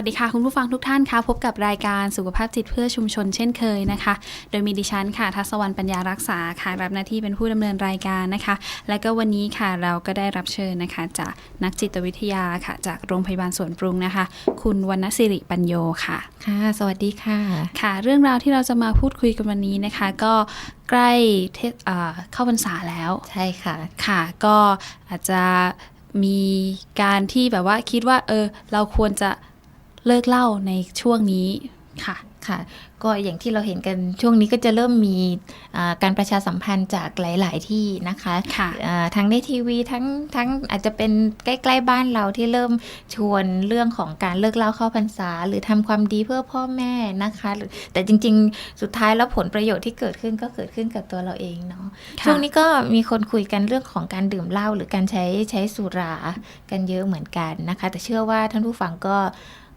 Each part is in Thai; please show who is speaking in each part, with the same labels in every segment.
Speaker 1: วัสดีค่ะ คุณผู้ฟังทุกท่านค่ะพบกับรายการสุขภาพจิตเพื่อชุมชนเช่นเคยนะคะ โดยมีดิฉันค่ะทัศวรรณปัญญารักษาค่ะรับหน้าที่เป็นผู้ดำเนินรายการนะคะ และก็วันนี้ค่ะเราก็ได้รับเชิญนะคะ จากนักจิตวิทยาค่ะ จากโรงพยาบาลสวนปรุงนะคะ คุณวรรณศิริปัญโยค่ะ
Speaker 2: ค่ะ สวัสดีค่ะ
Speaker 1: ค่ะ เรื่องราวที่เราจะมาพูดคุยกันวันนี้นะคะ ก็ใกล้เทศอ่าเข้าพรรษาแล้ว
Speaker 2: ใช่ค่ะ
Speaker 1: ค่ะ ก็อาจจะมีการที่แบบว่าคิดว่าเออเราควรจะ เลิกเหล่าในช่วงนี้ค่ะ
Speaker 2: ค่ะ ก็อย่างที่เราเห็นกันช่วงนี้ก็จะเริ่มมีอ่าการประชาสัมพันธ์จากหลาย ๆ ที่นะคะ
Speaker 1: ค่ะ
Speaker 2: อ่าทั้งในทีวีทั้งทั้งอาจจะเป็นใกล้ ๆ บ้านเราที่เริ่มชวนเรื่องของการเลิกเหล่าเข้าพรรษา หรือทำความดีเพื่อพ่อแม่นะคะหรือแต่จริง ๆ สุดท้ายแล้วผลประโยชน์ที่เกิดขึ้นก็เกิดขึ้นกับตัวเราเองเนาะ
Speaker 1: ค่ะ
Speaker 2: ช่วงนี้ก็มีคนคุยกันเรื่องของการดื่มเหล้าหรือการใช้ใช้สุรากันเยอะเหมือนกันนะคะ แต่เชื่อว่าท่านผู้ฟังก็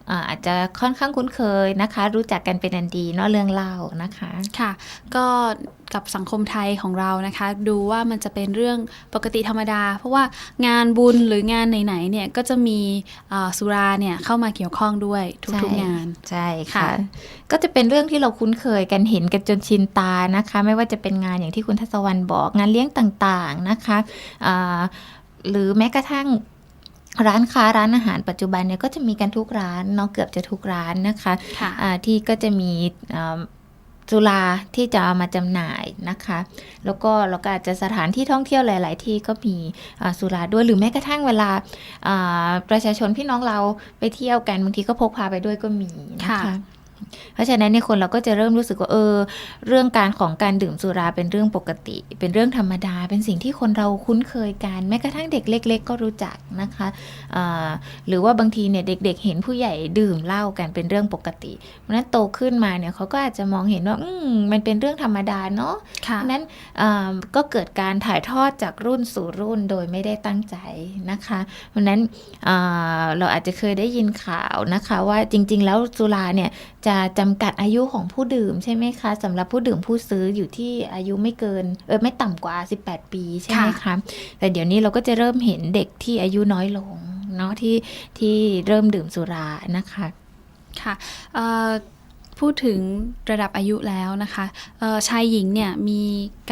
Speaker 2: อ่าอาจจะค่อนข้างคุ้นเคยนะคะ รู้จักกันเป็นอันดีเนาะเรื่องเหล้านะคะ
Speaker 1: ค่ะ ก็กับสังคมไทยของเรานะคะ ดูว่ามันจะเป็นเรื่องปกติธรรมดา เพราะว่างานบุญหรืองานไหนๆเนี่ยก็จะมีอ่าสุราเนี่ยเข้ามาเกี่ยวข้องด้วยทุก
Speaker 2: ใช่
Speaker 1: ๆงาน
Speaker 2: ใช่ค่ะ
Speaker 1: ค่ะ
Speaker 2: ก็จะเป็นเรื่องที่เราคุ้นเคยกันเห็นกันจนชินตานะคะ ไม่ว่าจะเป็นงานอย่างที่คุณทัศวรรณบอกงานเลี้ยงต่างๆนะคะอ่าหรือแม้กระทั่ง ร้านค้าร้านอาหารปัจจุบันเนี่ยก็จะมีกันทุกร้านเนาะเกือบจะทุกร้านนะคะ
Speaker 1: ค่ะ
Speaker 2: อ่าที่ก็จะมีอ่าสุราที่จะเอามาจำหน่ายนะคะ แล้วก็เราก็อาจจะสถานที่ท่องเที่ยวหลาย ๆ ที่ก็มีอ่าสุราด้วยหรือแม้กระทั่งเวลาอ่าประชาชนพี่น้องเราไปเที่ยวกันบางทีก็พกพาไปด้วยก็มีนะคะ
Speaker 1: ค่ะ
Speaker 2: เพราะฉะนั้นเนี่ยคนเราก็จะเริ่มรู้สึกว่าเออ เรื่องการของการดื่มสุราเป็นเรื่องปกติ เป็นเรื่องธรรมดา เป็นสิ่งที่คนเราคุ้นเคยกันแม้กระทั่งเด็กเล็ก ๆ ก็รู้จักนะคะอ่าหรือว่าบางทีเนี่ยเด็กๆเห็นผู้ใหญ่ดื่มเหล้ากันเป็นเรื่องปกติเพราะฉะนั้นโตขึ้นมาเนี่ยเขาก็อาจจะมองเห็นว่าอืมมันเป็นเรื่องธรรมดาเนาะ
Speaker 1: ค่ะ
Speaker 2: เพราะฉะนั้นอ่าก็เกิดการถ่ายทอดจากรุ่นสู่รุ่นโดยไม่ได้ตั้งใจนะคะเพราะฉะนั้นอ่าเราอาจจะเคยได้ยินข่าวนะคะ ว่าจริง ๆ แล้วสุราเนี่ยจะจำกัดอายุของผู้ดื่มใช่ไหมคะสำหรับผู้ดื่มผู้ซื้ออยู่ที่อายุไม่เกินเออไม่ต่ำกว่า 18 ปีใช่ไหมคะแต่เดี๋ยวนี้เราก็จะเริ่มเห็นเด็กที่อายุน้อยลงเนาะที่ที่เริ่มดื่มสุรานะคะ
Speaker 1: ค่ะเอ่อ พูดถึงระดับอายุแล้วนะคะเอ่อชายหญิงเนี่ยมี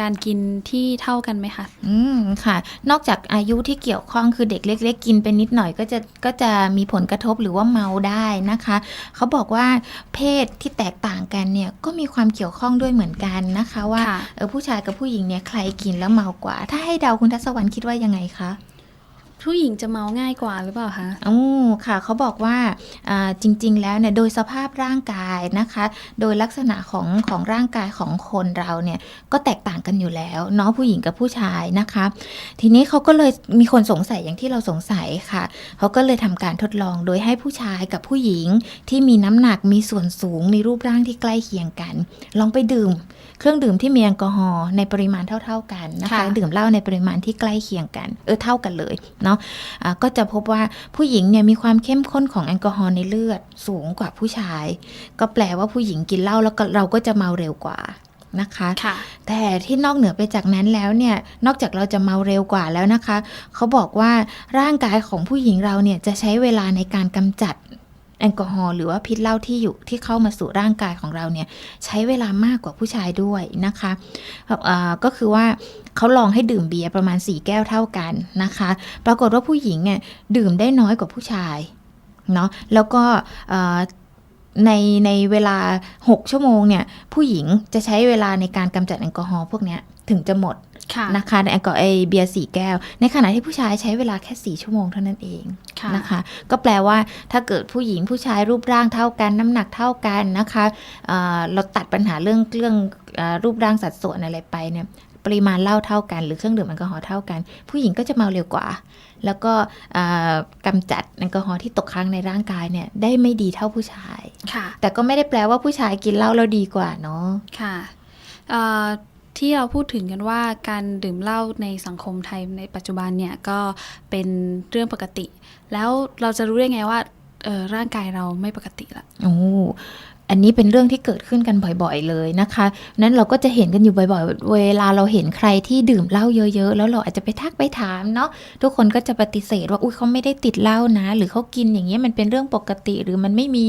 Speaker 1: การกินที่เท่ากันไหมคะ
Speaker 2: อืมค่ะ นอกจากอายุที่เกี่ยวข้องคือเด็กเล็ก ๆ กินไปนิดหน่อยก็จะก็จะมีผลกระทบหรือว่าเมาได้นะคะ เขาบอกว่าเพศที่แตกต่างกันเนี่ยก็มีความเกี่ยวข้องด้วยเหมือนกันนะคะ ว่า
Speaker 1: ค่ะ
Speaker 2: เออผู้ชายกับผู้หญิงเนี่ยใครกินแล้วเมากว่า ถ้าให้เดาคุณทัศวรรณคิดว่ายังไงคะ
Speaker 1: ผู้หญิงจะเมาง่ายกว่าหรือเปล่าคะ
Speaker 2: อ๋อค่ะเขาบอกว่าจริง ๆ แล้วเนี่ยโดยสภาพร่างกายนะคะ โดยลักษณะของของร่างกายของคนเราเนี่ยก็แตกต่างกันอยู่แล้วเนาะผู้หญิงกับผู้ชายนะคะ ทีนี้เขาก็เลยมีคนสงสัยอย่างที่เราสงสัยค่ะเขาก็เลยทำการทดลองโดยให้ผู้ชายกับผู้หญิงที่มีน้ำหนักมีส่วนสูง มีรูปร่างที่ใกล้เคียงกัน ลองไปดื่ม เครื่องดื่มที่มีแอลกอฮอล์ในปริมาณเท่า ๆกันนะคะ
Speaker 1: ค่ะ
Speaker 2: ดื่มเหล้าในปริมาณที่ใกล้เคียงกัน เออเท่ากันเลยเนาะอ่าก็จะพบว่าผู้หญิงเนี่ยมีความเข้มข้นของแอลกอฮอล์ในเลือดสูงกว่าผู้ชาย ก็แปลว่าผู้หญิงกินเหล้าแล้วก็เราก็จะเมาเร็วกว่านะคะ
Speaker 1: ค่ะ
Speaker 2: แต่ที่นอกเหนือไปจากนั้นแล้วเนี่ย นอกจากเราจะเมาเร็วกว่าแล้วนะคะ เขาบอกว่าร่างกายของผู้หญิงเราเนี่ยจะใช้เวลาในการกำจัด แอลกอฮอล์หรือว่าพิษเหล้าที่อยู่ที่เข้ามาสู่ร่างกายของเราเนี่ยใช้เวลามากกว่าผู้ชายด้วยนะคะก็คือว่าเขาลองให้ดื่มเบียร์ประมาณ 4 แก้วเท่ากันนะคะ ปรากฏว่าผู้หญิงเนี่ยดื่มได้น้อยกว่าผู้ชายเนาะแล้วก็ในในเวลา 6 ชั่วโมงเนี่ยผู้หญิงจะใช้เวลาในการกำจัดแอลกอฮอล์พวกนี้ถึงจะหมด นะคะในแอลกอฮอล์ไอเบียร์สี่แก้ว ในขณะที่ผู้ชายใช้เวลาแค่4ชั่วโมงเท่านั้นเอง
Speaker 1: ค่ะ
Speaker 2: นะคะ ก็แปลว่าถ้าเกิดผู้หญิงผู้ชายรูปร่างเท่ากัน น้ำหนักเท่ากันนะคะเอ่อเราตัดปัญหาเรื่องเรื่องเอ่อรูปร่างสัดส่วนอะไรไปเนี่ยปริมาณเหล้าเท่ากันหรือเครื่องดื่มแอลกอฮอล์เท่ากัน ผู้หญิงก็จะเมาเร็วกว่า แล้วก็เอ่อกำจัดแอลกอฮอล์ที่ตกค้างในร่างกายเนี่ยได้ไม่ดีเท่าผู้ชาย
Speaker 1: ค่ะ
Speaker 2: แต่ก็ไม่ได้แปลว่าผู้ชายกินเหล้าแล้วดีกว่าเนาะ
Speaker 1: ค่ะเอ่อ ที่เราพูดถึงกันว่าการดื่มเหล้าในสังคมไทยในปัจจุบันเนี่ยก็เป็นเรื่องปกติ แล้วเราจะรู้ได้ไงว่าร่างกายเราไม่ปกติละ
Speaker 2: โอ้ อันนี้เป็นเรื่องที่เกิดขึ้นกันบ่อยๆเลยนะคะ นั้นเราก็จะเห็นกันอยู่บ่อยๆ เวลาเราเห็นใครที่ดื่มเหล้าเยอะๆ แล้วเราอาจจะไปทักไปถามเนาะ ทุกคนก็จะปฏิเสธว่า อุ้ยเขาไม่ได้ติดเหล้านะ หรือเขากินอย่างเงี้ยมันเป็นเรื่องปกติหรือมันไม่มี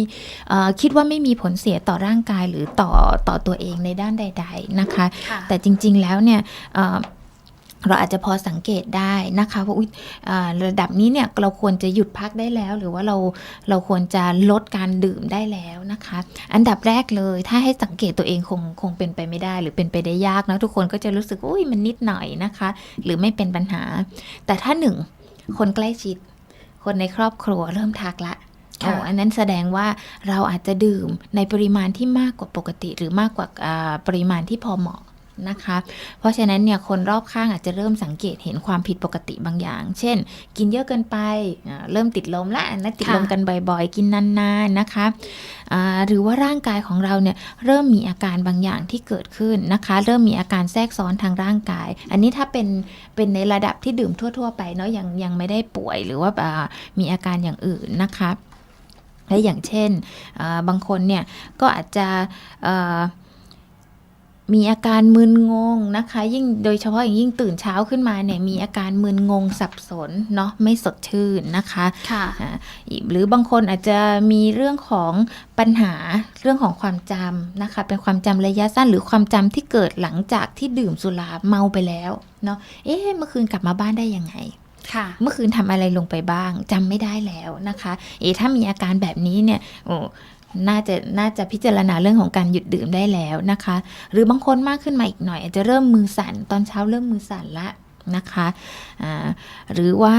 Speaker 2: เอ่อคิดว่าไม่มีผลเสียต่อร่างกายหรือต่อต่อตัวเองในด้านใด ๆนะคะ
Speaker 1: ค่ะ
Speaker 2: แต่จริงๆแล้วเนี่ย เอ่อเราอาจจะพอสังเกตได้นะคะว่าอุ๊ยอ่าระดับนี้เนี่ยเราควรจะหยุดพักได้แล้ว หรือว่าเราเราควรจะลดการดื่มได้แล้วนะคะ อันดับแรกเลยถ้าให้สังเกตตัวเองคงคงเป็นไปไม่ได้ หรือเป็นไปได้ยากนะทุกคนก็จะรู้สึกว่าอุ้ยมันนิดหน่อยนะคะ หรือไม่เป็นปัญหา แต่ถ้าหนึ่งคนใกล้ชิด คนในครอบครัวเริ่มทักละ
Speaker 1: ค่ะ
Speaker 2: โอ้อันนั้นแสดงว่าเราอาจจะดื่มในปริมาณที่มากกว่าปกติ หรือมากกว่าอ่าปริมาณที่พอเหมาะ นะคะ เพราะฉะนั้นเนี่ยคนรอบข้างอาจจะเริ่มสังเกตเห็นความผิดปกติบางอย่าง เช่น กินเยอะเกินไป เริ่มติดลมละนะติดลมกันบ่อยๆ กินนานๆนะคะ หรือว่าร่างกายของเราเนี่ยเริ่มมีอาการบางอย่างที่เกิดขึ้นนะคะ เริ่มมีอาการแทรกซ้อนทางร่างกาย อันนี้ถ้าเป็นเป็นในระดับที่ดื่มทั่ว ๆ ไปเนาะยังยังไม่ได้ป่วยหรือว่ามีอาการอย่างอื่นนะคะและอย่างเช่นบางคนเนี่ยก็อาจจะ มีอาการมึนงงนะคะ ยิ่งโดยเฉพาะอย่างยิ่งตื่นเช้าขึ้นมาเนี่ยมีอาการมึนงงสับสนเนาะไม่สดชื่นนะคะ
Speaker 1: ค่ะ
Speaker 2: อ่าหรือบางคนอาจจะมีเรื่องของปัญหาเรื่องของความจำนะคะ เป็นความจำระยะสั้นหรือความจำที่เกิดหลังจากที่ดื่มสุราเมาไปแล้วเนาะเอ๊ะเมื่อคืนกลับมาบ้านได้ยังไง
Speaker 1: ค่ะ
Speaker 2: เมื่อคืนทำอะไรลงไปบ้างจำไม่ได้แล้วนะคะ เอะถ้ามีอาการแบบนี้เนี่ยโอ้ น่าจะน่าจะพิจารณาเรื่องของการหยุดดื่มได้แล้วนะคะ หรือบางคนมากขึ้นมาอีกหน่อย อาจจะเริ่มมือสั่นตอนเช้าเริ่มมือสั่นละนะคะหรือว่า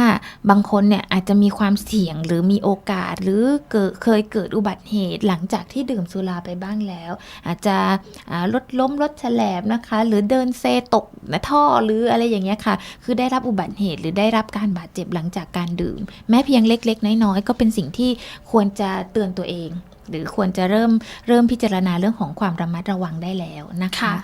Speaker 2: บางคนเนี่ยอาจจะมีความเสี่ยงหรือมีโอกาสหรือเกิดเคยเกิดอุบัติเหตุหลังจากที่ดื่มสุราไปบ้างแล้ว อาจจะรถล้มรถแฉลบนะคะ หรือเดินเซตกท่อหรืออะไรอย่างเงี้ยค่ะ คือได้รับอุบัติเหตุหรือได้รับการบาดเจ็บหลังจากการดื่ม แม้เพียงเล็ก ๆ น้อยๆก็เป็นสิ่งที่ควรจะเตือนตัวเอง หรือควรจะเริ่มเริ่มพิจารณาเรื่องของความระมัดระวังได้แล้วนะคะ
Speaker 1: ค่ะ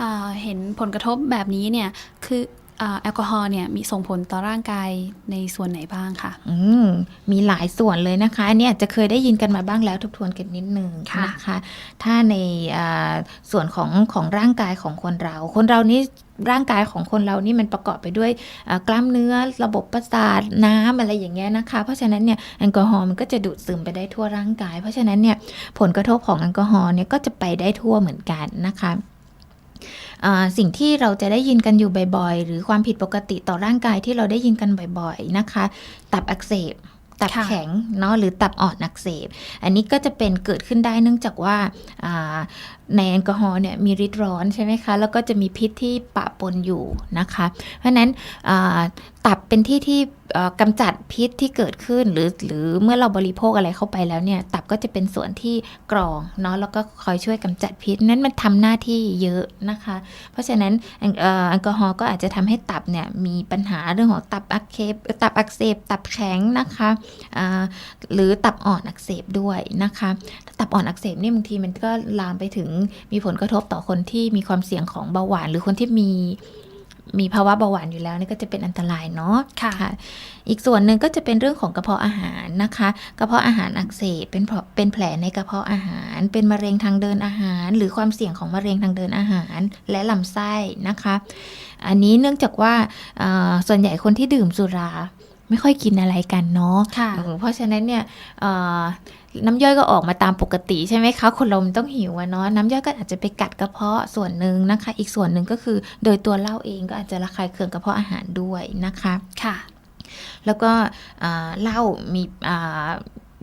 Speaker 1: อ่าเห็นผลกระทบแบบนี้เนี่ยคืออ่าแอลกอฮอล์เนี่ยมีส่งผลต่อร่างกายในส่วนไหนบ้างคะ
Speaker 2: อืมมีหลายส่วนเลยนะคะ อันนี้อาจจะเคยได้ยินกันมาบ้างแล้วทบทวนกันนิดนึง
Speaker 1: ค่ะ
Speaker 2: นะคะ ถ้าในอ่าส่วนของของร่างกายของคนเรา คนเรานี่ ร่างกายของคนเรานี่มันประกอบไปด้วยกล้ามเนื้อระบบประสาทน้ำอะไรอย่างเงี้ยนะคะ เพราะฉะนั้นเนี่ยแอลกอฮอล์มันก็จะดูดซึมไปได้ทั่วร่างกาย เพราะฉะนั้นเนี่ยผลกระทบของแอลกอฮอล์เนี่ยก็จะไปได้ทั่วเหมือนกันนะคะสิ่งที่เราจะได้ยินกันอยู่บ่อยๆ หรือความผิดปกติต่อร่างกายที่เราได้ยินกันบ่อยๆนะคะ ตับอักเสบตับแข็งเนาะหรือตับอ่อนอักเสบ อันนี้ก็จะเป็นเกิดขึ้นได้เนื่องจากว่า ในแอลกอฮอล์เนี่ยมีฤทธิ์ร้อนใช่ไหมคะ แล้วก็จะมีพิษที่ปะปนอยู่นะคะ เพราะฉะนั้นตับเป็นที่ที่กำจัดพิษที่เกิดขึ้น หรือหรือเมื่อเราบริโภคอะไรเข้าไปแล้วเนี่ย ตับก็จะเป็นส่วนที่กรองเนาะแล้วก็คอยช่วยกำจัดพิษนั้นมันทำหน้าที่เยอะนะคะ เพราะฉะนั้นแอลกอฮอล์ก็อาจจะทำให้ตับเนี่ยมีปัญหาเรื่องของตับอักเสบตับอักเสบ ตับแข็งนะคะหรือตับอ่อนอักเสบด้วยนะคะ ตับอ่อนอักเสบเนี่ยบางทีมันก็ลามไปถึงมีผลกระทบต่อคนที่มีความเสี่ยงของเบาหวาน หรือคนที่มีมีภาวะเบาหวานอยู่แล้วนี่ก็จะเป็นอันตรายเนาะ
Speaker 1: ค่ะ
Speaker 2: อีกส่วนหนึ่งก็จะเป็นเรื่องของกระเพาะอาหารนะคะ กระเพาะอาหารอักเสบเป็นเพราะเป็นแผลในกระเพาะอาหาร เป็นมะเร็งทางเดินอาหาร หรือความเสี่ยงของมะเร็งทางเดินอาหาร และลำไส้นะคะ อันนี้เนื่องจากว่าเอ่อส่วนใหญ่คนที่ดื่มสุราไม่ค่อยกินอะไรกันเนาะ
Speaker 1: ค่ะ
Speaker 2: เออเพราะฉะนั้นเนี่ยเอ่อ น้ำย่อยก็ออกมาตามปกติใช่ไหมคะคนเรามันต้องหิวอะเนาะน้ำย่อยก็อาจจะไปกัดกระเพาะส่วนหนึ่งนะคะ อีกส่วนหนึ่งก็คือ โดยตัวเหล้าเองก็อาจจะระคายเคืองกระเพาะอาหารด้วยนะคะ
Speaker 1: ค่ะ
Speaker 2: แล้วก็อ่าเหล้ามีอ่า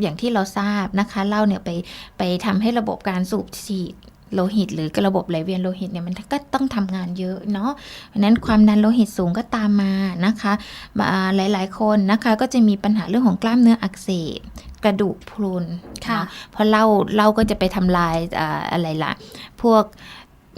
Speaker 2: อย่างที่เราทราบนะคะเหล้าเนี่ยไปไปทำให้ระบบการสูบฉีดโลหิต หรือระบบไหลเวียนโลหิตเนี่ยมันก็ต้องทำงานเยอะเนาะเพราะฉะนั้นความดันโลหิตสูงก็ตามมานะคะอ่าหลายๆ คนนะคะก็จะมีปัญหาเรื่องของกล้ามเนื้ออักเสบ กระดูกพรุน
Speaker 1: ค่ะ
Speaker 2: เนาะเพราะเหล้าเหล้าก็จะไปทำลายอ่าอะไรล่ะพวก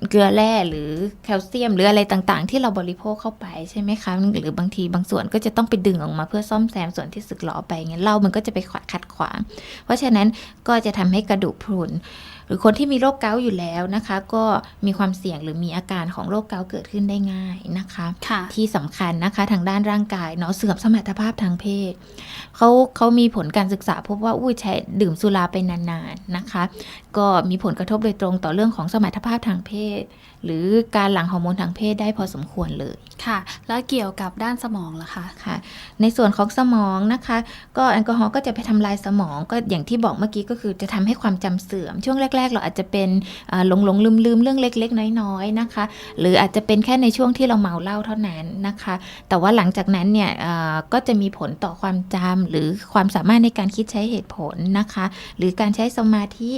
Speaker 2: เกลือแร่หรือแคลเซียม หรืออะไรต่างๆ ที่เราบริโภคเข้าไปใช่ไหมคะ หรือบางทีบางส่วนก็จะต้องไปดึงออกมาเพื่อซ่อมแซมส่วนที่สึกหรอไปเงี้ยเหล้ามันก็จะไปขัดขัดขวาง เพราะฉะนั้นก็จะทำให้กระดูกพรุน รือคนที่มีโรคเกาต์อยู่แล้วนะคะ ก็มีความเสี่ยงหรือมีอาการของโรคเกาต์เกิดขึ้นได้ง่ายนะคะ
Speaker 1: ค่ะ
Speaker 2: ที่สำคัญนะคะทางด้านร่างกายเนาะเสื่อมสมรรถภาพทางเพศเขาเขามีผลการศึกษาพบว่าอุ้ยใช้ดื่มสุราไปนานๆนะคะ ก็มีผลกระทบโดยตรงต่อเรื่องของสมรรถภาพทางเพศ หรือการหลั่งฮอร์โมนทางเพศได้พอสมควรเลย
Speaker 1: ค่ะ แล้วเกี่ยวกับด้านสมองล่ะคะ
Speaker 2: ค่ะ ในส่วนของสมองนะคะ ก็แอลกอฮอล์ก็จะไปทำลายสมองก็อย่างที่บอกเมื่อกี้ก็คือจะทำให้ความจำเสื่อม ช่วงแรก ๆ เราอาจจะเป็นหลงหลงลืมลืมเรื่องเล็ก ๆ น้อยๆนะคะ หรืออาจจะเป็นแค่ในช่วงที่เราเมาเหล้าเท่านั้นนะคะ แต่ว่าหลังจากนั้นเนี่ยก็จะมีผลต่อความจำหรือความสามารถในการคิดใช้เหตุผลนะคะ หรือการใช้สมาธิ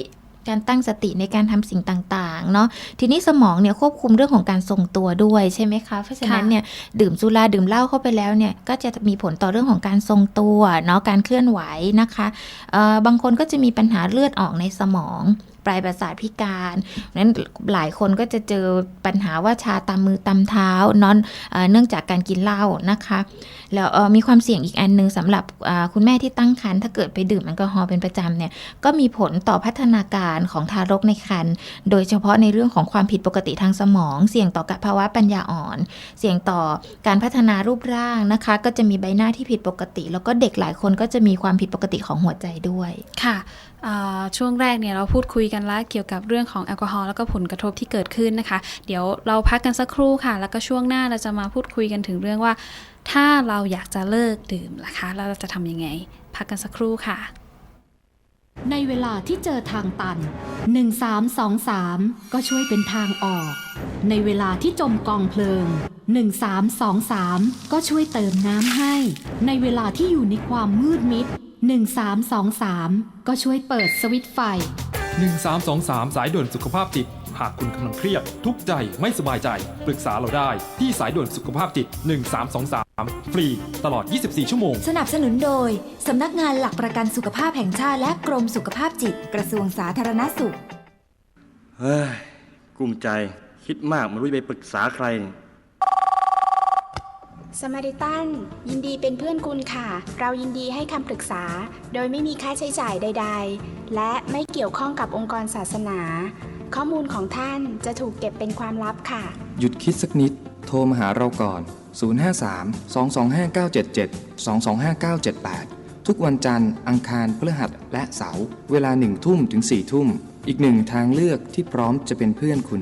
Speaker 2: การตั้งสติในการทำสิ่งต่างๆ เนาะทีนี้สมองเนี่ยควบคุมเรื่องของการทรงตัวด้วยใช่ไหมคะ เพราะฉะนั้น
Speaker 1: ค่ะ
Speaker 2: เนี่ยดื่มสุราดื่มเหล้าเข้าไปแล้วเนี่ยก็จะมีผลต่อเรื่องของการทรงตัวเนาะการเคลื่อนไหวนะคะเอ่อบางคนก็จะมีปัญหาเลือดออกในสมอง ปลายประสาทพิการนั้นหลายคนก็จะเจอปัญหาว่าชาตามมือตามเท้านอนเอเนื่องจากการกินเหล้านะคะแล้วมีความเสี่ยงอีกอันหนึ่งสำหรับคุณแม่ที่ตั้งครรภ์ถ้าเกิดไปดื่มแอลกอฮอล์เป็นประจำเนี่ยก็มีผลต่อพัฒนาการของทารกในครรภ์โดยเฉพาะในเรื่องของความผิดปกติทางสมอง เสี่ยงต่อกับภาวะปัญญาอ่อน เสี่ยงต่อการพัฒนารูปร่างนะคะ ก็จะมีใบหน้าที่ผิดปกติ แล้วก็เด็กหลายคนก็จะมีความผิดปกติของหัวใจด้วย
Speaker 1: ค่ะ ช่วงแรกเนี่ยเราพูดคุยกันแล้วเกี่ยวกับเรื่องของแอลกอฮอล์แล้วก็ผลกระทบที่เกิดขึ้นนะคะ เดี๋ยวเราพักกันสักครู่ค่ะ แล้วก็ช่วงหน้าเราจะมาพูดคุยกันถึงเรื่องว่า ถ้าเราอยากจะเลิกดื่มล่ะคะแล้วเราจะทำยังไง พักกันสักครู่ค่ะ
Speaker 3: ในเวลาที่เจอทางตัน 1323 ก็ช่วยเป็นทางออก ในเวลาที่จมกองเพลิง 1323 ก็ช่วยเติมน้ำให้ ในเวลาที่อยู่ในความมืดมิด 1323 ก็ช่วยเปิดสวิตช์ไฟ
Speaker 4: 1323 สายด่วนสุขภาพจิต หากคุณกำลังเครียด ทุกข์ใจไม่สบายใจ ปรึกษาเราได้ ที่สายด่วนสุขภาพจิต 1323 ฟรี ตลอด 24 ชั่วโมง
Speaker 5: สนับสนุนโดย สำนักงานหลักประกันสุขภาพแห่งชาติและกรมสุขภาพจิต กระทรวงสาธารณสุข
Speaker 6: เฮ้ยกลุ้มใจคิดมากไม่รู้จะไปปรึกษาใคร
Speaker 7: สมาริตันยินดีเป็นเพื่อนคุณค่ะ เรายินดีให้คำปรึกษา โดยไม่มีค่าใช้จ่ายใด ๆ และไม่เกี่ยวข้องกับองค์กรศาสนา ข้อมูลของท่านจะถูกเก็บเป็นความลับค่ะ
Speaker 8: หยุดคิดสักนิด โทรมาหาเราก่อน 053 225 977 225 978 ทุกวันจันทร์ อังคารพฤหัสและเสาร์เวลาหนึ่งทุ่มถึง4ทุ่ม อีกหนึ่งทางเลือกที่พร้อมจะเป็นเพื่อนคุณ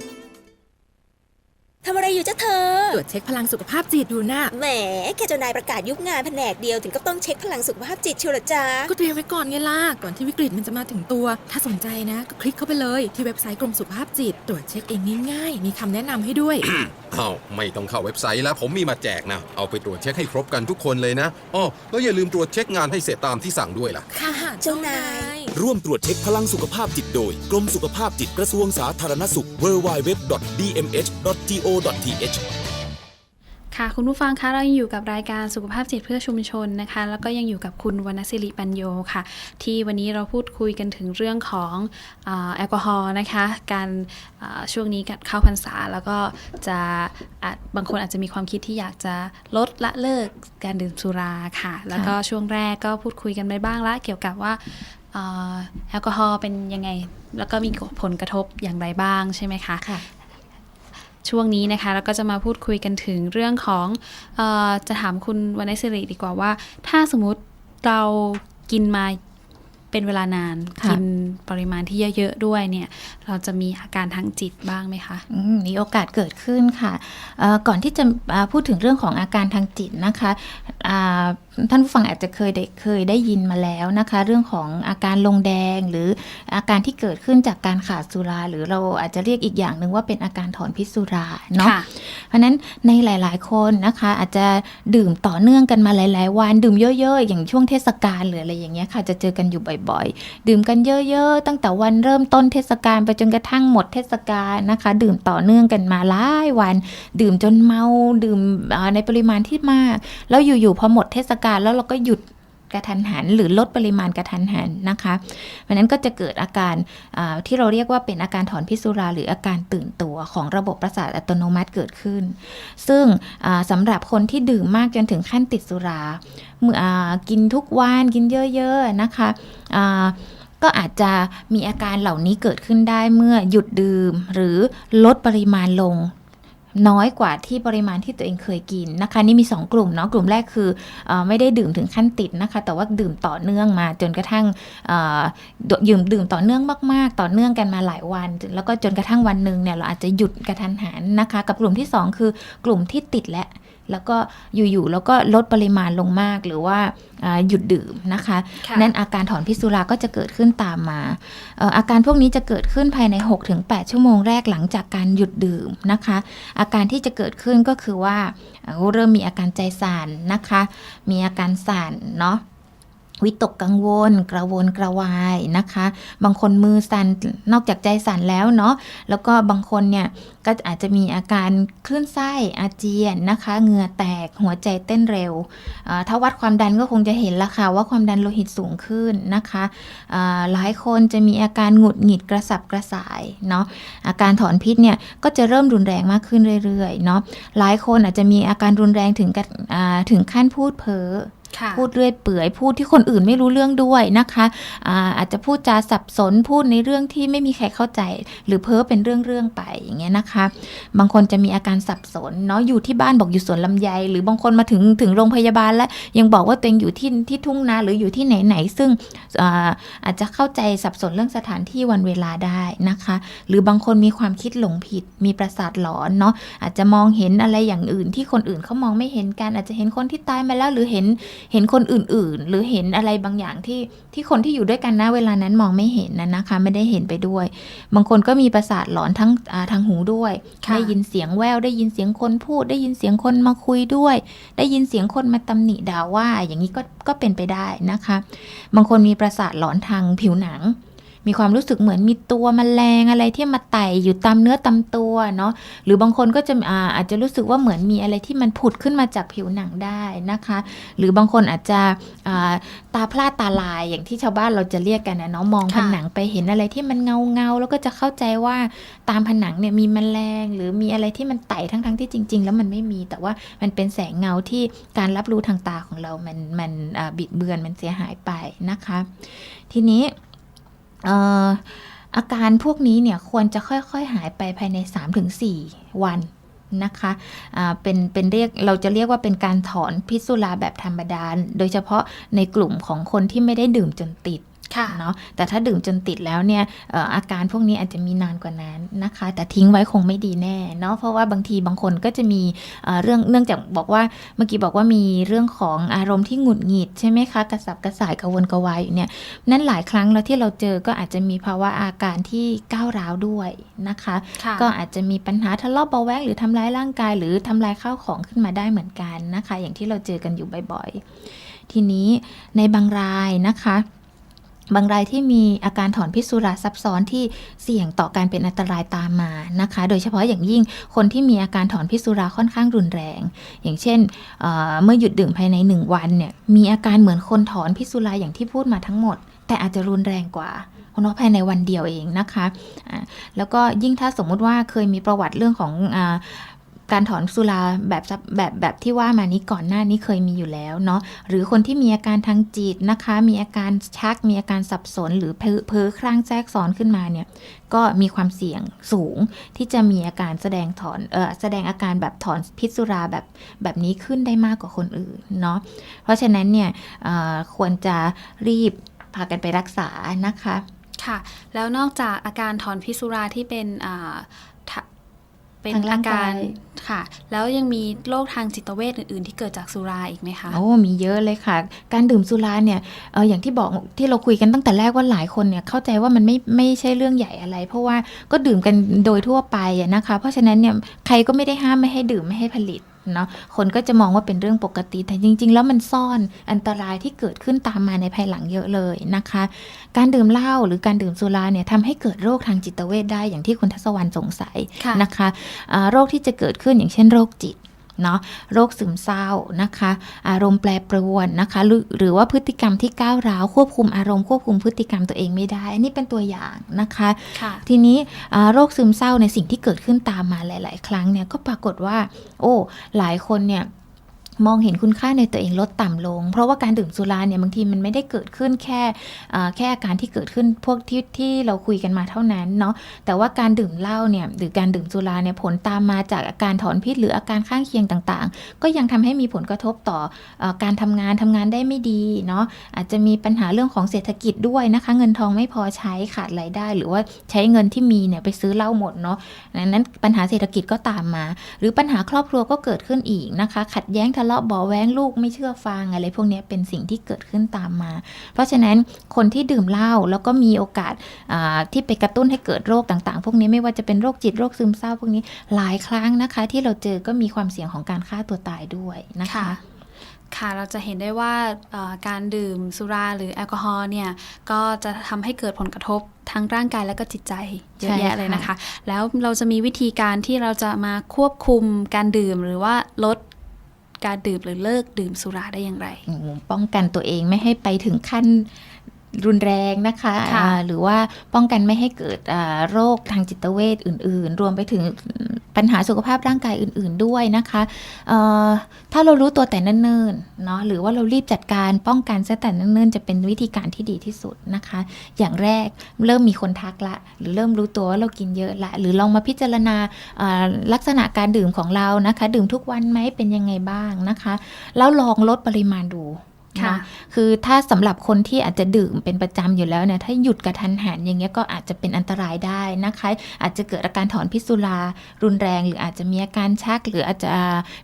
Speaker 9: ทำอะไรอยู่จ้าเธอ
Speaker 10: ตรวจเช็คพลังสุขภาพจิตดูนะ
Speaker 9: แหมแค่เจ้านายประกาศยุบงานแผนกเดียวถึงก็ต้องเช็คพลังสุขภาพจิตเชียวเหรอจ๊ะ
Speaker 10: ก็เตรียมไว้ก่อนไงล่ะ ก่อนที่วิกฤตมันจะมาถึงตัว ถ้าสนใจนะ ก็คลิกเข้าไปเลยที่เว็บไซต์กรมสุขภาพจิต ตรวจเช็คเองง่ายๆ มีคำแนะนำให้ด้วย
Speaker 11: อ้าวไม่ต้องเข้าเว็บไซต์แล้วผมมีมาแจกนะ เอาไปตรวจเช็คให้ครบกันทุกคนเลยนะอ้อแล้วอย่าลืมตรวจเช็คงานให้เสร็จตามที่สั่งด้วยล่ะ
Speaker 10: ค่ะ
Speaker 9: เจ้านาย
Speaker 11: ร่วมตรวจเช็คพลังสุขภาพจิตโดย กรมสุขภาพจิตกระทรวงสาธารณสุข www.dmh.go.th
Speaker 1: ค่ะคุณผู้ฟังคะเรายังอยู่กับรายการสุขภาพจิตเพื่อชุมชนนะคะ แล้วก็ยังอยู่กับคุณวรรณศิริปัญโยค่ะ ที่วันนี้เราพูดคุยกันถึงเรื่องของอาแอลกอฮอล์นะคะ การอ่าช่วงนี้กัเข้าพรรษาแล้วก็จะอาจบางคนอาจจะมีความคิดที่อยากจะลดละเลิกการดื่มสุราค่ะ แล้วก็ช่วงแรกก็พูดคุยกันไปบ้างละเกี่ยวกับว่าอ่า แอลกอฮอล์เป็นยังไง แล้วก็มีผลกระทบอย่างไรบ้างใช่ไหมคะ
Speaker 2: ค่ะ
Speaker 1: ช่วงนี้นะคะเราก็จะมาพูดคุยกันถึงเรื่องของเออจะถามคุณวรรณศิริดีกว่าว่า ถ้าสมมุติเรากินมาเป็นเวลานาน
Speaker 2: ค่ะ
Speaker 1: กินปริมาณที่เยอะๆด้วยเนี่ย เราจะมีอาการทางจิตบ้างไหมคะ
Speaker 2: อืมมีโอกาสเกิดขึ้นค่ะเอ่อก่อนที่จะอ่าพูดถึงเรื่องของอาการทางจิตนะคะอ่าท่านผู้ฟังอาจจะเคยได้เคยได้ยินมาแล้วนะคะ เรื่องของอาการลงแดงหรืออาการที่เกิดขึ้นจากการขาดสุรา หรือเราอาจจะเรียกอีกอย่างหนึ่งว่าเป็นอาการถอนพิษสุราเนาะ
Speaker 1: ค่ะ
Speaker 2: เพราะฉะนั้นในหลาย ๆ คนนะคะ อาจจะดื่มต่อเนื่องกันมาหลาย ๆ วันดื่มเยอะ ๆ อย่างช่วงเทศกาลหรืออะไรอย่างเงี้ยค่ะ จะเจอกันอยู่บ่อย ๆ ดื่มกันเยอะ ๆ ตั้งแต่วันเริ่มต้นเทศกาลไปจนกระทั่งหมดเทศกาลนะคะ ดื่มต่อเนื่องกันมาหลายวัน ดื่มจนเมาดื่มเอ่อในปริมาณที่มาก แล้วอยู่ ๆ พอหมดเทศกาลแล้วเราก็หยุดกระทันหันหรือลดปริมาณกระทันหันนะคะ เพราะนั้นก็จะเกิดอาการที่เราเรียกว่าเป็นอาการถอนพิษสุราหรืออาการตื่นตัวของระบบประสาทอัตโนมัติเกิดขึ้น ซึ่งอ่าสำหรับคนที่ดื่มมากจนถึงขั้นติดสุราเมื่อกินทุกวันกินเยอะๆนะคะก็อาจจะมีอาการเหล่านี้เกิดขึ้นได้เมื่อหยุดดื่มหรือลดปริมาณลง น้อยกว่าที่ปริมาณที่ตัวเองเคยกินนะคะ นี่มี 2 กลุ่มเนาะกลุ่มแรกคือออไม่ได้ดื่มถึงขั้นติดนะคะ แต่ว่าดื่มต่อเนื่องมา จนกระทั่งดื่มดื่มต่อเนื่องมาก ๆ ต่อเนื่องกันมาหลายวัน แล้วก็จนกระทั่งวันหนึ่งเนี่ยเราอาจจะหยุดกระทันหันนะคะ กับกลุ่มที่ 2 คือกลุ่มที่ติดและ แล้วก็อยู่ๆแล้วก็ลดปริมาณลงมากหรือว่าอ่าหยุดดื่มนะคะ
Speaker 1: ค่ะ
Speaker 2: นั้นอาการถอนพิษสุราก็จะเกิดขึ้นตามมาเอ่ออาการพวกนี้จะเกิดขึ้นภายใน 6-8 ชั่วโมงแรกหลังจากการหยุดดื่มนะคะ อาการที่จะเกิดขึ้นก็คือว่าเอ่อเริ่มมีอาการใจสั่นนะคะ มีอาการสั่นเนาะ วิตกกังวล กระวนกระวายนะคะ บางคนมือสั่นนอกจากใจสั่นแล้วเนาะแล้วก็บางคนเนี่ยก็อาจจะมีอาการคลื่นไส้อาเจียนนะคะ เหงื่อแตกหัวใจเต้นเร็วถ้าวัดความดันก็คงจะเห็นละค่ะว่าความดันโลหิตสูงขึ้นนะคะหลายคนจะมีอาการหงุดหงิดกระสับกระส่ายเนาะอาการถอนพิษเนี่ยก็จะเริ่มรุนแรงมากขึ้นเรื่อยๆเนาะหลายคนอาจจะมีอาการรุนแรงถึงกับอ่าถึงขั้นพูดเพ้อ พูดเรื่อยเปื่อยพูดที่คนอื่นไม่รู้เรื่องด้วยนะคะอาอาจจะพูดจาสับสนพูดในเรื่องที่ไม่มีใครเข้าใจ หรือเพ้อเป็นเรื่องๆไปอย่างเงี้ยนะคะ บางคนจะมีอาการสับสนเนาะอยู่ที่บ้านบอกอยู่สวนลำไย หรือบางคนมาถึงถึงโรงพยาบาลแล้ว ยังบอกว่าตัวเองอยู่ที่ที่ทุ่งนาหรืออยู่ที่ไหนๆซึ่งอาอาจจะเข้าใจสับสนเรื่องสถานที่วันเวลาได้นะคะ หรือบางคนมีความคิดหลงผิด มีประสาทหลอนเนาะอาจจะมองเห็นอะไรอย่างอื่นที่คนอื่นเขามองไม่เห็นกัน อาจจะเห็นคนที่ตายมาแล้วหรือเห็นเห็นคนอื่นๆ หรือเห็นอะไรบางอย่างที่ที่คนที่อยู่ด้วยกันนะเวลานั้นมองไม่เห็นนะนะคะ ไม่ได้เห็นไปด้วย บางคนก็มีประสาทหลอนทั้งอ่าทางหูด้วย
Speaker 1: ค่ะ
Speaker 2: ได้ยินเสียงแววได้ยินเสียงคนพูด ได้ยินเสียงคนมาคุยด้วย ได้ยินเสียงคนมาตำหนิด่าว่า อย่างนี้ก็ก็เป็นไปได้นะคะ บางคนมีประสาทหลอนทางผิวหนัง มีความรู้สึกเหมือนมีตัวแมลงอะไรที่มาไต่อยู่ตามเนื้อตามตัวเนาะหรือบางคนก็จะอาอาจจะรู้สึกว่าเหมือนมีอะไรที่มันผุดขึ้นมาจากผิวหนังได้นะคะ หรือบางคนอาจจะอ่าตาพลาดตาลายอย่างที่ชาวบ้านเราจะเรียกกันนะเนาะมองผ
Speaker 1: ค่ะ
Speaker 2: นังไปเห็นอะไรที่มันเงาเงาๆแล้วก็จะเข้าใจว่าตามผนังเนี่ยมีแมลง หรือมีอะไรที่มันไต่ทั้งทั้งๆที่จริง ๆ แล้วมันไม่มี แต่ว่ามันเป็นแสงเงาที่การรับรู้ทางตาของเรา มันมันอ่าบิดเบือนมันเสียหายไปนะคะ ทีนี้เอาการพวกนี้เนี่ยควรจะค่อยๆหายไปภายใน 3-4 วันนะคะะเป็น เป็นเรียก เราจะเรียกว่าเป็นการถอนพิษสุราแบบธรรมดา โดยเฉพาะในกลุ่มของคนที่ไม่ได้ดื่มจนติด เนาะแต่ถ้าดื่มจนติดแล้วเนี่ยเอ่ออาการพวกนี้อาจจะมีนานกว่านั้นนะคะ แต่ทิ้งไว้คงไม่ดีแน่เนาะเพราะว่าบางทีบางคนก็จะมีเอ่อเรื่องเนื่องจากบอกว่าเมื่อกี้บอกว่ามีเรื่องของอารมณ์ที่หงุดหงิดใช่ไหมคะกระสับกระส่ายกระวนกระวายอยู่เนี่ยนั่นหลายครั้งแล้วที่เราเจอก็อาจจะมีภาวะอาการที่ก้าวร้าวด้วยนะคะ
Speaker 1: ค่ะ
Speaker 2: ก็อาจจะมีปัญหาทะเลาะเบาะแวงหรือทำร้ายร่างกาย หรือทำลายข้าวของขึ้นมาได้เหมือนกันนะคะ อย่างที่เราเจอกันอยู่บ่อยๆ ทีนี้ในบางรายนะคะ บางรายที่มีอาการถอนพิษสุราซับซ้อนที่เสี่ยงต่อการเป็นอันตรายตามมานะคะ โดยเฉพาะอย่างยิ่งคนที่มีอาการถอนพิษสุราค่อนข้างรุนแรง อย่างเช่นเเมื่อหยุดดื่มภายในหนึ่งวันเนี่ยมีอาการเหมือนคนถอนพิษสุราอย่างที่พูดมาทั้งหมด แต่อาจจะรุนแรงกว่าเพราะภายในวันเดียวเองนะคะ แล้วก็ยิ่งถ้าสมมุติว่าเคยมีประวัติเรื่องของอ การถอนสุราแบบแบบแบบที่ว่ามานี้ก่อนหน้านี้เคยมีอยู่แล้วเนาะหรือคนที่มีอาการทางจิตนะคะ มีอาการชักมีอาการสับสน หรือเพ้อเพอคลั่งแทรกซ้อนขึ้นมาเนี่ยก็มีความเสี่ยงสูงที่จะมีอาการแสดงถอนเออแสดงอาการแบบถอนพิษสุราแบบแบบนี้ขึ้นได้มากกว่าคนอื่นเนาะเพราะฉะนั้นเนี่ยควรจะรีบพากันไปรักษานะคะ
Speaker 1: ค่ะ แล้วนอกจากอาการถอนพิษสุราที่เป็นอ่า เป็น
Speaker 2: ทางร่า
Speaker 1: อาง
Speaker 2: กากา
Speaker 1: ยรค่ะ แล้วยังมีโรคทางจิตเวชอื่น ๆ ที่เกิดจากสุราอีกไหมคะ
Speaker 2: โอ้มีเยอะเลยค่ะ การดื่มสุราเนี่ยเอออย่างที่บอกที่เราคุยกันตั้งแต่แรกว่าหลายคนเนี่ยเข้าใจว่ามันไม่ไม่ใช่เรื่องใหญ่อะไร เพราะว่าก็ดื่มกันโดยทั่วไปอะนะคะ เพราะฉะนั้นเนี่ยใครก็ไม่ได้ห้ามไม่ให้ดื่มไม่ให้ผลิต เนาะคนก็จะมองว่าเป็นเรื่องปกติแต่จริง ๆ แล้วมันซ่อนอันตรายที่เกิดขึ้นตามมาในภายหลังเยอะเลยนะคะ การดื่มเหล้าหรือการดื่มสุราเนี่ยทำให้เกิดโรคทางจิตเวชได้อย่างที่คุณทัศวรรณสงสัย
Speaker 1: ค่ะ
Speaker 2: นะคะอ่าโรคที่จะเกิดขึ้นอย่างเช่นโรคจิต เนาะโรคซึมเศร้านะคะ อารมณ์แปรปรวนนะคะ หรือหรือว่าพฤติกรรมที่ก้าวร้าวควบคุมอารมณ์ควบคุมพฤติกรรมตัวเองไม่ได้ อันนี้เป็นตัวอย่างนะคะ
Speaker 1: ค่ะ
Speaker 2: ทีนี้อ่าโรคซึมเศร้าในสิ่งที่เกิดขึ้นตามมาหลาย ๆ ครั้งเนี่ยก็ปรากฏว่า โอ้หลายคนเนี่ย มองเห็นคุณค่าในตัวเองลดต่ำลง เพราะว่าการดื่มสุราเนี่ยบางทีมันไม่ได้เกิดขึ้นแค่แค่อาการที่เกิดขึ้นพวกที่ที่เราคุยกันมาเท่านั้นเนาะแต่ว่าการดื่มเหล้าเนี่ยหรือการดื่มสุราเนี่ยผลตามมาจากอาการถอนพิษหรืออาการข้างเคียงต่างๆ ก็ยังทำให้มีผลกระทบต่ออการทำงานทำงานได้ไม่ดีเนาะอาจจะมีปัญหาเรื่องของเศรษฐกิจด้วยนะคะ เงินทองไม่พอใช้ขาดรายได้ หรือว่าใช้เงินที่มีเนี่ยไปซื้อเหล้าหมดเนาะนั้นปัญหาเศรษฐกิจก็ตามมา หรือปัญหาครอบครัวก็เกิดขึ้นอีกนะคะ ขัดแย้งทะเลาะเบาะแว้งลูกไม่เชื่อฟังอะไรพวกเนี้ยเป็นสิ่งที่เกิดขึ้นตามมา เพราะฉะนั้นคนที่ดื่มเหล้าแล้วก็มีโอกาสอ่าที่ไปกระตุ้นให้เกิดโรคต่างๆ พวกนี้ไม่ว่าจะเป็นโรคจิตโรคซึมเศร้าพวกนี้หลายครั้งนะคะ ที่เราเจอก็มีความเสี่ยงของการฆ่าตัวตายด้วยนะคะ
Speaker 1: ค่ะค่ะเราจะเห็นได้ว่าเอ่อการดื่มสุราหรือแอลกอฮอล์เนี่ยก็จะทำให้เกิดผลกระทบทั้งร่างกายและก็จิตใจเยอะ
Speaker 2: ใช่
Speaker 1: แยะเลย
Speaker 2: ค่ะ
Speaker 1: นะคะ แล้วเราจะมีวิธีการที่เราจะมาควบคุมการดื่มหรือว่าลด การดื่มหรือเลิกดื่มสุราได้อย่างไร
Speaker 2: ป้องกันตัวเองไม่ให้ไปถึงขั้น รุนแรงนะคะ
Speaker 1: ค่ะ
Speaker 2: อ่าหรือว่าป้องกันไม่ให้เกิดอ่าโรคทางจิตเวชอื่น ๆ รวมไปถึงปัญหาสุขภาพร่างกายอื่น ๆด้วยนะคะเอ่อถ้าเรารู้ตัวแต่เนิ่นๆเนาะหรือว่าเรารีบจัดการป้องกันซะแต่เนิ่นๆจะเป็นวิธีการที่ดีที่สุดนะคะ อย่างแรกเริ่มมีคนทักละ หรือเริ่มรู้ตัวว่าเรากินเยอะละ หรือลองมาพิจารณาอ่าลักษณะการดื่มของเรานะคะ ดื่มทุกวันไหมเป็นยังไงบ้างนะคะ แล้วลองลดปริมาณดู
Speaker 1: ค่ะ
Speaker 2: เนาะคือถ้าสำหรับคนที่อาจจะดื่มเป็นประจำอยู่แล้วเนี่ยถ้าหยุดกระทันหันอย่างเงี้ยก็อาจจะเป็นอันตรายได้นะคะ อาจจะเกิดอาการถอนพิษสุรารุนแรงหรืออาจจะมีอาการชัก หรืออาจจะ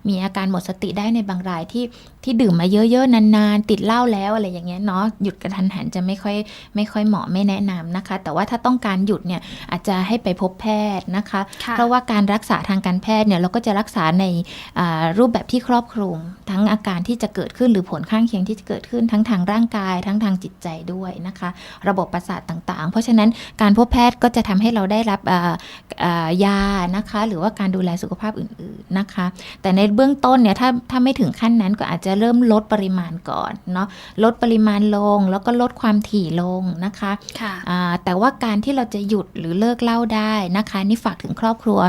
Speaker 2: มีอาการหมดสติได้ในบางรายที่ที่ดื่มมาเยอะๆนานๆ ติดเหล้าแล้วอะไรอย่างเงี้ยเนาะหยุดกระทันหันจะไม่ค่อยไม่ค่อยเหมาะไม่แนะนำนะคะ แต่ว่าถ้าต้องการหยุดเนี่ยอาจจะให้ไปพบแพทย์นะคะ
Speaker 1: ค่ะ
Speaker 2: เพราะว่าการรักษาทางการแพทย์เนี่ยเราก็จะรักษาในอ่ารูปแบบที่ครอบคลุมทั้งอาการที่จะเกิดขึ้นหรือผลข้างเคียงที่จะเกิดขึ้นทั้งทางร่างกาย ทั้งทางจิตใจด้วยนะคะ ระบบประสาทต่างๆ เพราะฉะนั้นการพบแพทย์ก็จะทำให้เราได้รับอ่าอ่ายานะคะ หรือว่าการดูแลสุขภาพอื่นๆนะคะ แต่ในเบื้องต้นเนี่ยถ้าถ้าไม่ถึงขั้นนั้นก็อาจจะเริ่มลดปริมาณก่อนเนาะลดปริมาณลง แล้วก็ลดความถี่ลงนะคะ
Speaker 1: ค่ะ
Speaker 2: อ่าแต่ว่าการที่เราจะหยุดหรือเลิกเหล้าได้นะคะนี่ฝากถึงครอบครัว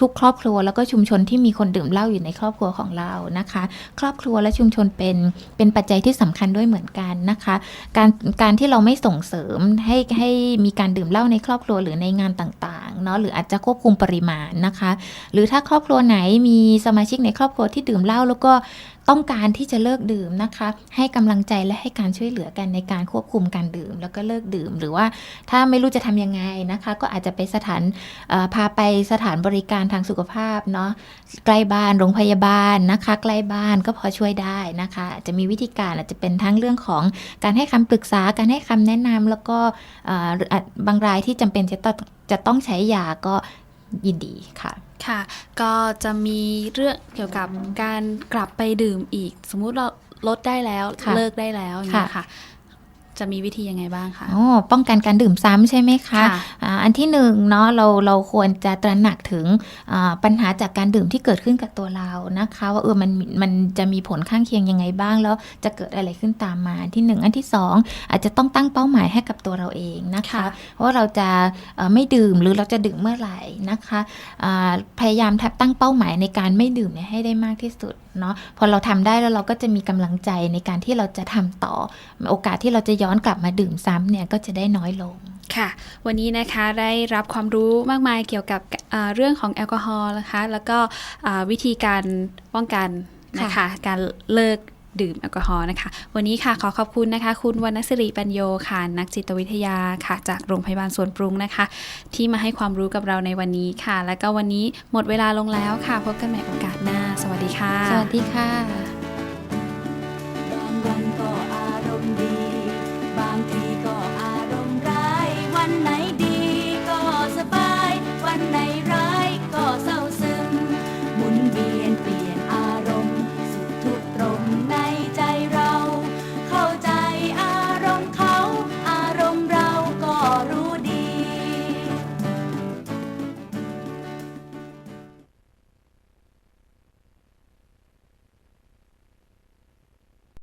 Speaker 2: ทุก ๆ ครอบครัว แล้วก็ชุมชนที่มีคนดื่มเหล้าอยู่ในครอบครัวของเรานะคะ ครอบครัวและชุมชนเป็นเป็นปัจจัยที่ที่สำคัญด้วยเหมือนกันนะคะ การการที่เราไม่ส่งเสริมให้ให้มีการดื่มเหล้าในครอบครัวหรือในงานต่างๆเนาะหรืออาจจะควบคุมปริมาณนะคะ หรือถ้าครอบครัวไหนมีสมาชิกในครอบครัวที่ดื่มเหล้าแล้วก็ ต้องการที่จะเลิกดื่มนะคะ ให้กำลังใจและให้การช่วยเหลือกันในการควบคุมการดื่ม แล้วก็เลิกดื่ม หรือว่าถ้าไม่รู้จะทำยังไงนะคะ ก็อาจจะไปสถานพาไปสถานบริการทางสุขภาพเนาะใกล้บ้านโรงพยาบาลนะคะ ใกล้บ้านก็พอช่วยได้นะคะ จะมีวิธีการอาจจะเป็นทั้งเรื่องของการให้คำปรึกษาการให้คำแนะนำแล้วก็บางรายที่จำเป็นจะต้องจะต้องใช้ยาก็ ยินดีค่ะ
Speaker 1: ค่ะ ก็จะมีเรื่องเกี่ยวกับการกลับไปดื่มอีก สมมุติเราลดได้แล้ว
Speaker 2: ค่ะ
Speaker 1: เลิกได้แล้วอย่างเงี้ย
Speaker 2: ค่ะ
Speaker 1: ค่ะ จะมีวิธียังไงบ้างคะ
Speaker 2: อ๋อป้องกันการดื่มซ้ำใช่ไหมคะ
Speaker 1: ค่ะ
Speaker 2: อ่าอันที่หนึ่งเนาะเราเราควรจะตระหนักถึงอ่าปัญหาจากการดื่มที่เกิดขึ้นกับตัวเรานะคะ ว่าเออมันมันจะมีผลข้างเคียงยังไงบ้าง แล้วจะเกิดอะไรขึ้นตามมาอันที่หนึ่งอันที่สองอาจจะต้องตั้งเป้าหมายให้กับตัวเราเองนะคะ
Speaker 1: ค่ะ
Speaker 2: ว่าเราจะเอ่อไม่ดื่มหรือเราจะดื่มเมื่อไหร่นะคะอ่าพยายามทับตั้งเป้าหมายในการไม่ดื่มเนี่ยให้ได้มากที่สุดเนาะพอเราทำได้แล้วเราก็จะมีกำลังใจในการที่เราจะทำต่อ โอกาสที่เราจะย้อนกลับมาดื่มซ้ำเนี่ยก็จะได้น้อยลง
Speaker 1: ค่ะ วันนี้นะคะได้รับความรู้มากมายเกี่ยวกับอ่าเรื่องของแอลกอฮอล์นะคะ แล้วก็อ่าวิธีการป้องกันนะคะ การเลิก ดื่มแอลกอฮอล์นะคะ วันนี้ค่ะขอขอบคุณนะคะ คุณวรรณศิริปัญโยค่ะ นักจิตวิทยาค่ะ จากโรงพยาบาลสวนปรุงนะคะ ที่มาให้ความรู้กับเราในวันนี้ค่ะ และก็วันนี้หมดเวลาลงแล้วค่ะ พบกันใหม่โอกาสหน้า สวัสดีค่ะ
Speaker 2: สวัสดีค่ะ